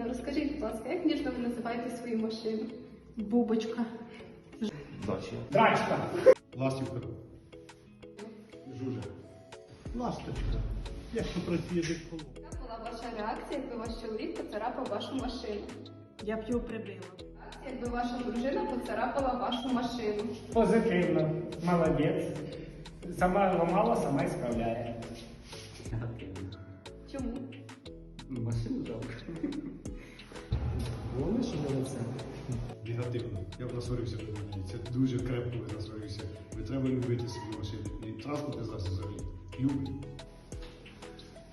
Ірина, розкажіть, будь ласка, як ніжно ви називаєте свою машину? Бубочка. Дача. Драчка. Ластівка. Жужа. Ласточка. Як попрацює коло. Яка була ваша реакція, якби ваш чоловік поцарапав вашу машину? Я б його прибила. Реакція, якби ваша дружина поцарапала вашу машину. Позитивно. Молодець. Сама ламала, сама і справляє. Головне, що не лице. Негативно. Я б насварився до неї. Це дуже крепко ви насварився. Ви треба любити свою машину. І транспортний засіб взагалі. Любить.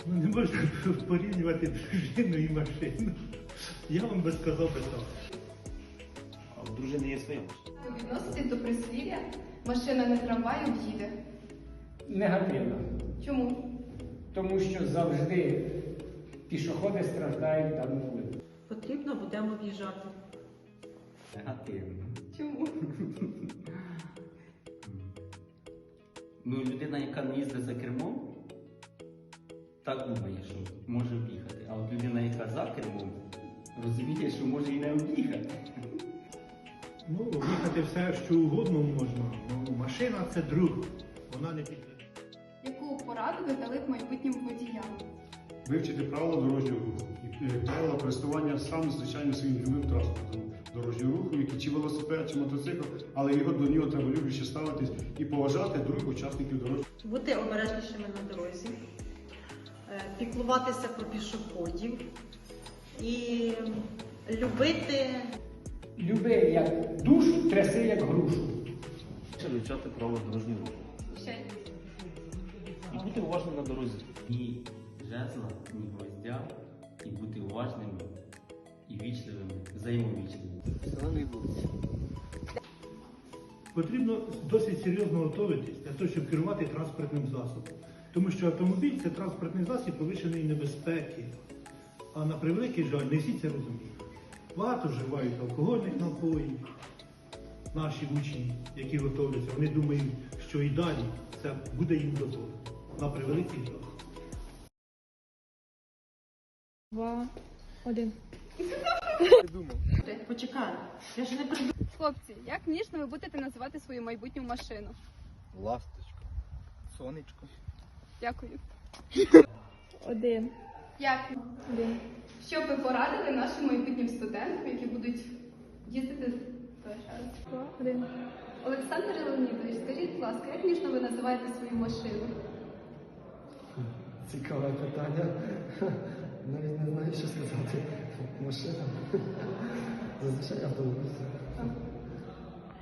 Ну не можна порівнювати дружину і машину. Я вам би сказав би так. А у дружини є своя машина. Ви відноситесь до прислів'я машина не трамвай об'їде. Негативно. Чому? Тому що завжди пішоходи страждають там на вулиці. Потрібно будемо в'їжджати. Негативно. Чому? Ну, людина, яка не їздить за кермом, так думає, що може об'їхати. А от людина, яка за кермом, розуміє, що може і не об'їхати. Ну, їхати все, що угодно можна. Ну, машина це друг. Вона не піде. Яку пораду ви дали б майбутнім водіям? Вивчити правила дорожнього руху. Е, правила користування саме звичайним своїм любим транспортом дорожнього руху, який чи велосипед, чи мотоцикл, але його до нього треба любляче ставитись і поважати других учасників дорожнього. Бути обережнішими на дорозі, е, піклуватися про пішоходів і любити Люби як душу, тряси як грушу. Вивчати правила дорожнього руху. І бути уважним на дорозі. Ні жезла, ні гвоздя, і бути уважними і вічливими, взаємовічливими. Потрібно досить серйозно готуватись для того, щоб керувати транспортним засобом. Тому що автомобіль це транспортний засіб повищеної небезпеки. А на превеликий жаль, не всі це розуміють. Багато вживають алкогольних напоїв. Наші учні, які готуються, вони думають, що і далі це буде їм дозволено. На превеликий жаль. Два, один. почекай. Я ж не придумала. Хлопці, як ніжно ви будете називати свою майбутню машину? Ласточка. Сонечко. Дякую. Один. Дякую. Один. Що б ви порадили нашим майбутнім студентам, які будуть їздити. Два, один. Олександр Леонідович, скажіть, будь ласка, як ніжно ви називаєте свою машину? Цікаве питання. Навіть не знаю, що сказати. Машина. Зазвичай автобус. А,